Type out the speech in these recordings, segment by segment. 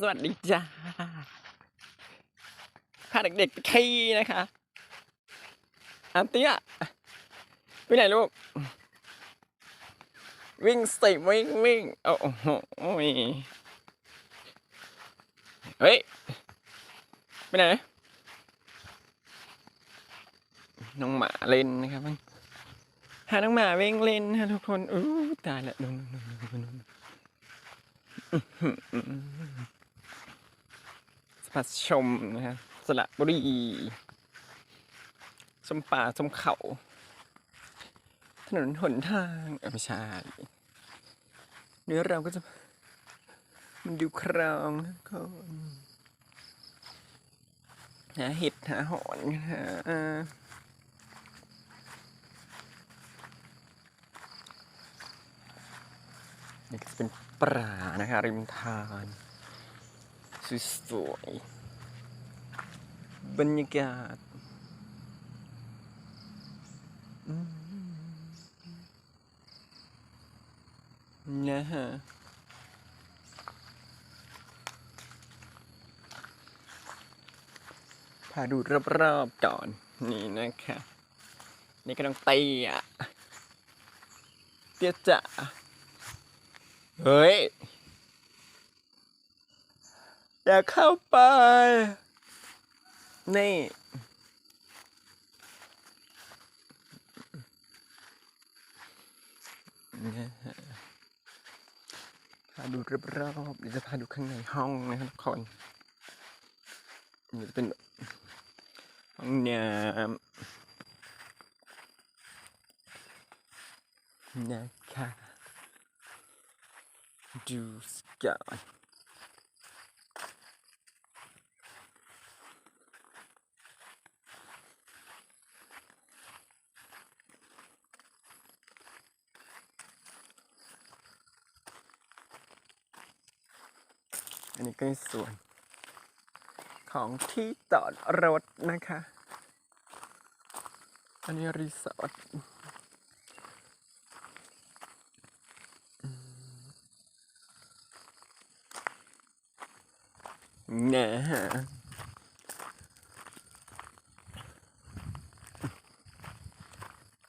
สวัสดีจ้าพาเด็กๆไปขี้นะคะอันเตี้ยไปไหนลูก วิ่งสิวิ่งวิ่งโอ้โหยเฮ้ยไปไหนน้องหมาเล่นนะครับหาน้องหมาวิ่งเล่นนะทุกคนอู้ตายละนู่นนู่นนู่นนู่น นู่นสพัสชมนะฮะสระบุรีสมป่าสมเขา ถนนหนทางอ้ยไม่ใช่เนื้อเราก็จะ มันดูครองนะก็หาเห็ดหาหอนกันฮะอ่า นี่ก็เป็นปลานะคะ ริมทางสวยๆบรรยากาศนะฮะพาดูรอบๆก่อน นี่นะคะ นี่ก็ต้องเตี้ยเตี้ยจ๋า เฮ้ย อย่าเข้าไป นี่นะฮะพาดูรอบๆเดี๋ยวจะพาดูข้างในห้องนะครับทุกคนนี่จะเป็นห้องน้ำนะคะ ดูสก่อนอันนี้ก็ส่วนของที่จอดรถนะคะ อันนี้รีสอร์ท นะฮะ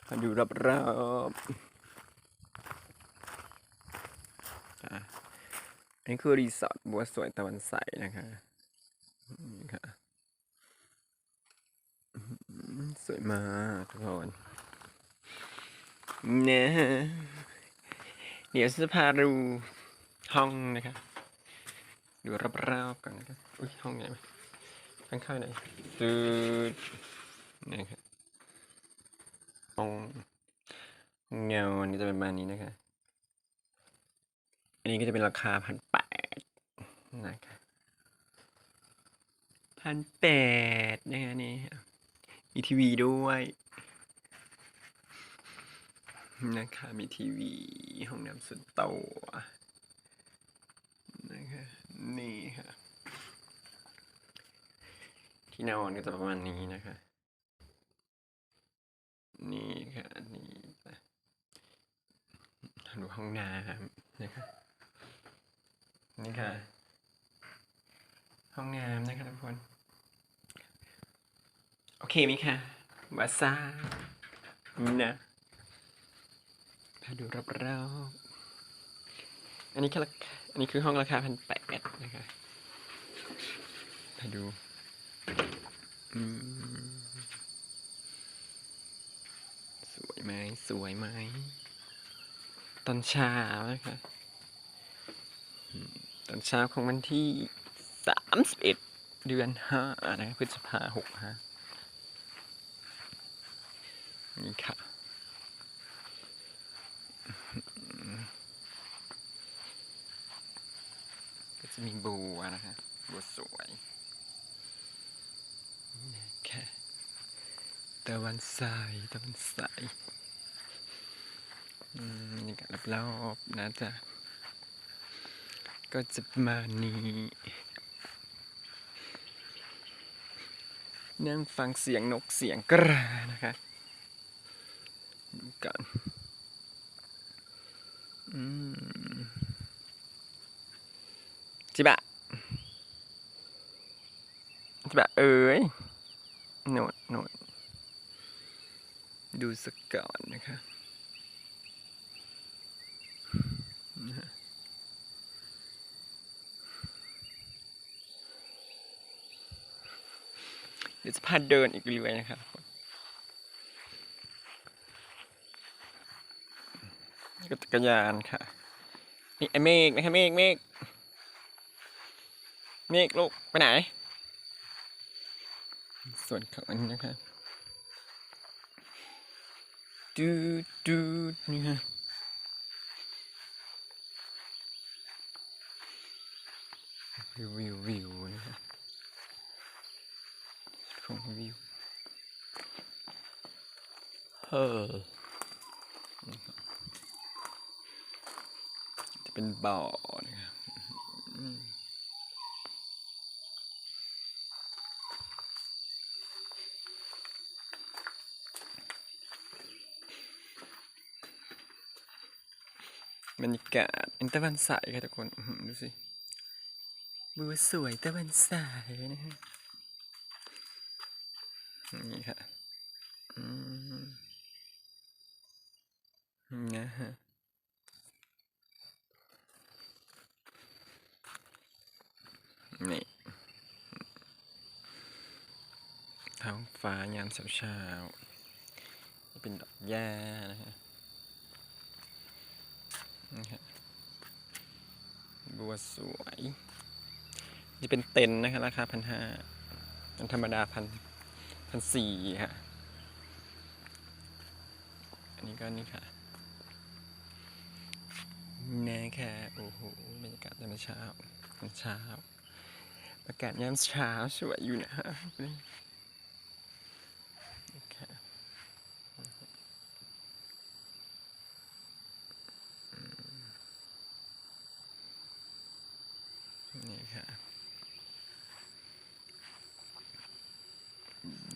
มาดูรอบๆอะอันนี้คือรีสอร์ทบัวสวยตะวันใสนะคะนี่ค่ะ สวยมากทุกคนเนะฮะเดี๋ยวจะพาดูห้องนะคะ ดูรอบๆกันนะครับอุ้ยห้องไหนข้างข้าไหนตืดนี่ครับห้องห้องเงาอันนี้จะเป็นประมาณนี้นะคะอันนี้ก็จะเป็นราคาพันแปดนะคะพันแปดนะคะนี่มีทีวีด้วยนะคะมีทีวีห้องน้ำส่วนตัวนะคะ นี่ค่ะ ที่นอนก็จะประมาณนี้นะคะ นี่ค่ะนี่ะดูห้องน้ำนะคะนี่ค่ะ ห้องน้ำนะคะทุกคน โอเคไหมคะวาซานะพาดูรอบๆอันนี้คือราคา อันนี้คือห้องราคาพันแปดนะคะพาดูสวยไหมสวยไหมตอนเช้านะคะตอนเช้าของวันที่สามสิบเอ็ดเดือนห้านะครับพฤษภาหกห้านี่ค่ะ จะมีบัวนะคะบัวสวยนะคะตะวันใสตะวันใสอืมบรรยากาศรอบๆนะจ๊ะ ก็จะมานี้นั่งฟังเสียงนกเสียงกระนะคะดูกันอืมจิบะ จะ แบบเอ้ยโหนดโหนดดูสกก่อนนะคะเดี๋ยวจะพาเดินอีกเรื่อยนะครับก็จักรยานค่ะ นี่ไอ้เมฆนะคะเมฆเมฆเมฆลูก ไปไหน ส่วนของอันนี้นะคะดูดูนี่ฮะวิววิววิวนะฮะของวิวเฮ้อจะเป็นบ่อนม บรรยากาศเป็นตะวันสายค่ะทุกคนดูสิบัวสวยตะวันสายนะฮะนี่ค่ะอืมนะฮะนี่ท้องฟ้ายามเช้าๆเป็นดอกหญ้านะฮะ นี่ครับบัว สวยนี่เป็นเต็นนะครับราคาพันห้าอันธรรมดาพันพันสี่ค่ะ อันนี้ก็นี่ค่ะนะคะโอ้โหบรรยากาศยามเช้าตอนเช้าอากาศยามเช้าสวยอยู่นะฮะนี่ค่ะ นี่ค่ะ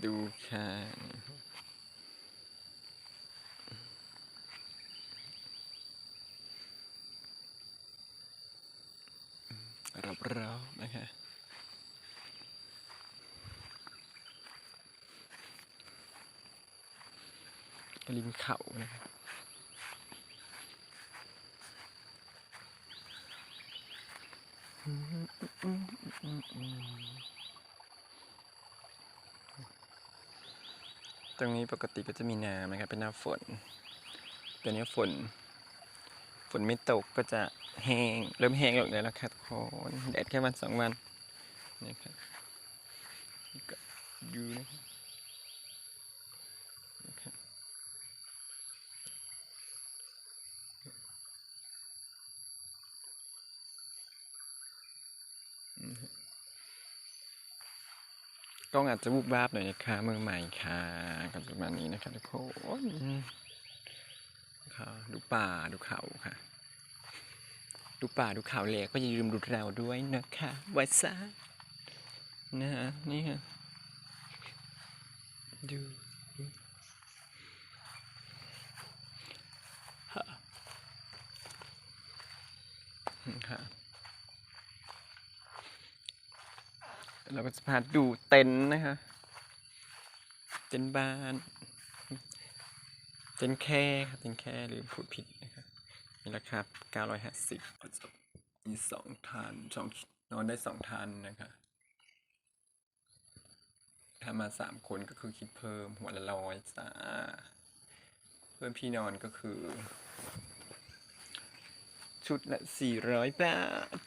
ดูค่ะรอบๆนะคะริมเขานะครับ ตรงนี้ปกติก็จะมีน้ำนะครับ เป็นหน้าฝนตอนนี้ฝน ฝนไม่ตกก็จะแห้ง เริ่มแห้งลงแล้วล่ะครับทุกคนแดดแค่วันสองวันนี่ครับก็ดูนะครับนะครับอืมฮะก ล้องอาจจะวูบวาบหน่อยนะคะมือใหม่ค่ะกับประมาณนี้นะครับทุกคนค่ะดูป่าดูเขาค่ะ ดูป่าดูเขาแล้วก็อย่าลืมดูเราด้วยนะคะไว้ซะนะฮะนี่ฮะดูดูฮะค่ะ เราก็จะพาดูเต็นท์นะคะ เต็นท์บ้าน เต็นท์แค่ค่ะเต็นท์แค่ลืมพูดผิดนะครับมีราคา950มีสองท่านสองนอนได้สองท่านนะคะถ้ามาสามคนก็คือคิดเพิ่มหัวละร้อยจ้าเพิ่มพี่นอนก็คือ ชุดละสี่ร้อยบาท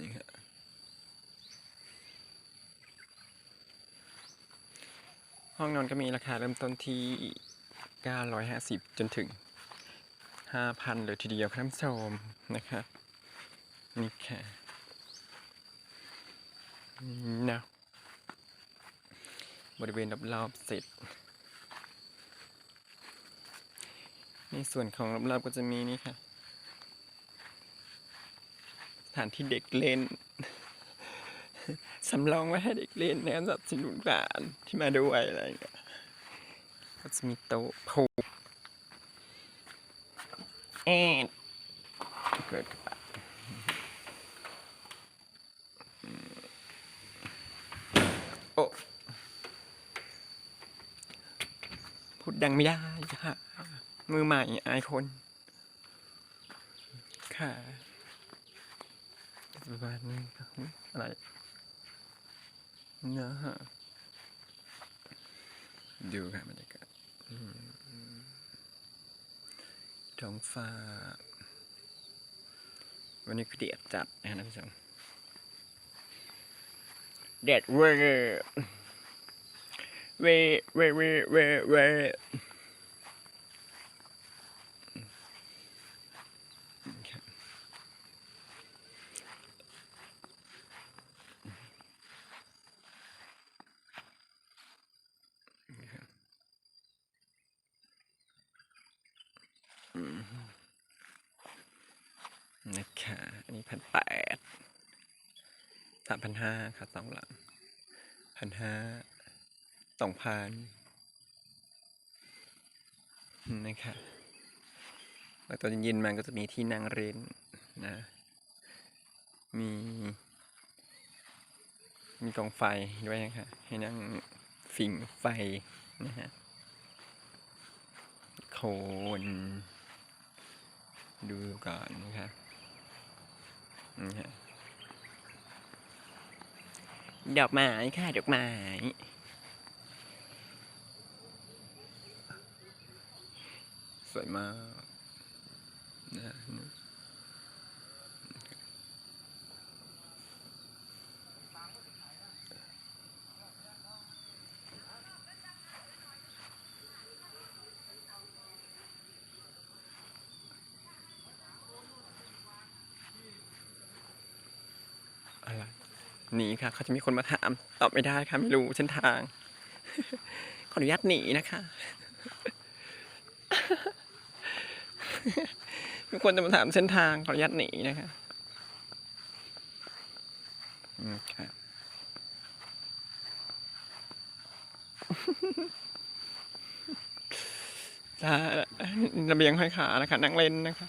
นี่ครับ ห้องนอนก็มีราคาเริ่มต้นที่ 950 จนถึง 5,000 เลยทีเดียวครับท่านผู้ชมนะครับนี่ค่ะนะบริเวณรอบๆเสร็จ ในส่วนของรอบๆก็จะมีนี่ค่ะ สถานที่เด็กเล่น สำรองไว้ให้เด็กเล่นนะครับสำหรับสนุนหลานที่มาด้วยอะไรเงี้ยก็จะมีโต๊ะผูกเอดเกิดกับโอ้พูดดังไม่ได้ค่ะ มือใหม่ไอายคน ค่ะประมาณนี้อะไร นะฮะดูค่ะบรรยากาศท้องฟ้า วันนี้คือเดียดจัดนะฮะท่านผู้ชมแดดเวอร์เวอร์เวเวเวเว นะคะอันนี้พันแปดสามพันห้าค่ะสองหลังพันห้าสองพันนะคะแล้วตอนเย็นมันก็จะมีที่นั่งเล่นนะ มี มีกองไฟด้วยนะคะ ให้นั่งฝิ่งไฟนะฮะ โคน ดูก่อนนะคะนี่ฮะดอกไม้ค่ะดอกไม้สวยมากนะ นีค่ะ เขาจะมีคนมาถาม ตอบไม่ได้ค่ะ ไม่รู้เส้นทาง ขออนุญาตหนีนะคะมีคนจะมาถามเส้นทางขออนุญาตหนีนะคะอืมค่ะจ้าระเบียงห้อยขานะคะนั่งเล่นนะคะ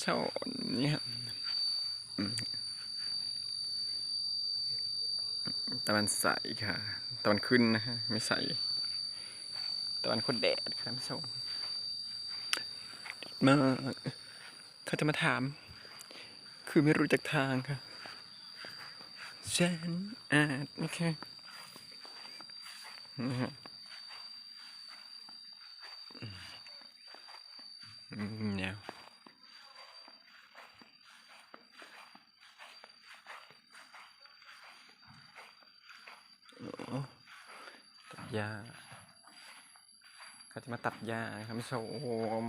โซนนี่ครับอืม ตะวันใสค่ะ ตะวันขึ้นนะฮะไม่ใส ตะวันคนแดดครับท่านผู้ชมมาเขาจะมาถาม คือไม่รู้จักทางค่ะฉันอาจไม่แค่นะฮะอืมแนวโอ้ตัดหญ้า เขาจะม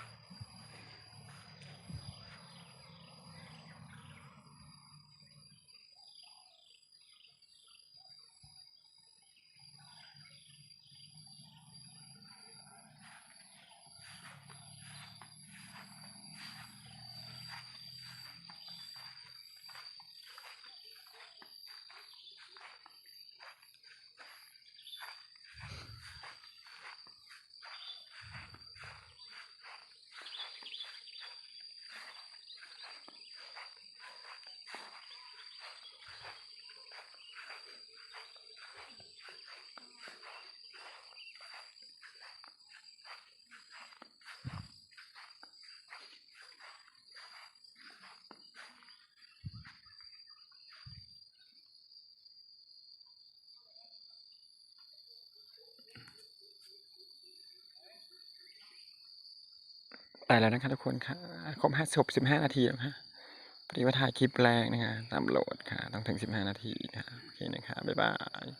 ไปแล้วนะคะทุกคนค่ะ ครบห้าสิบสิบห้านาทีแล้วค่ะพอดีว่าถ่ายคลิปแรกนะคะตามโหลดค่ะ ต้องถึง15นาทีค่ะ โอเคนะคะ บ๊ายบาย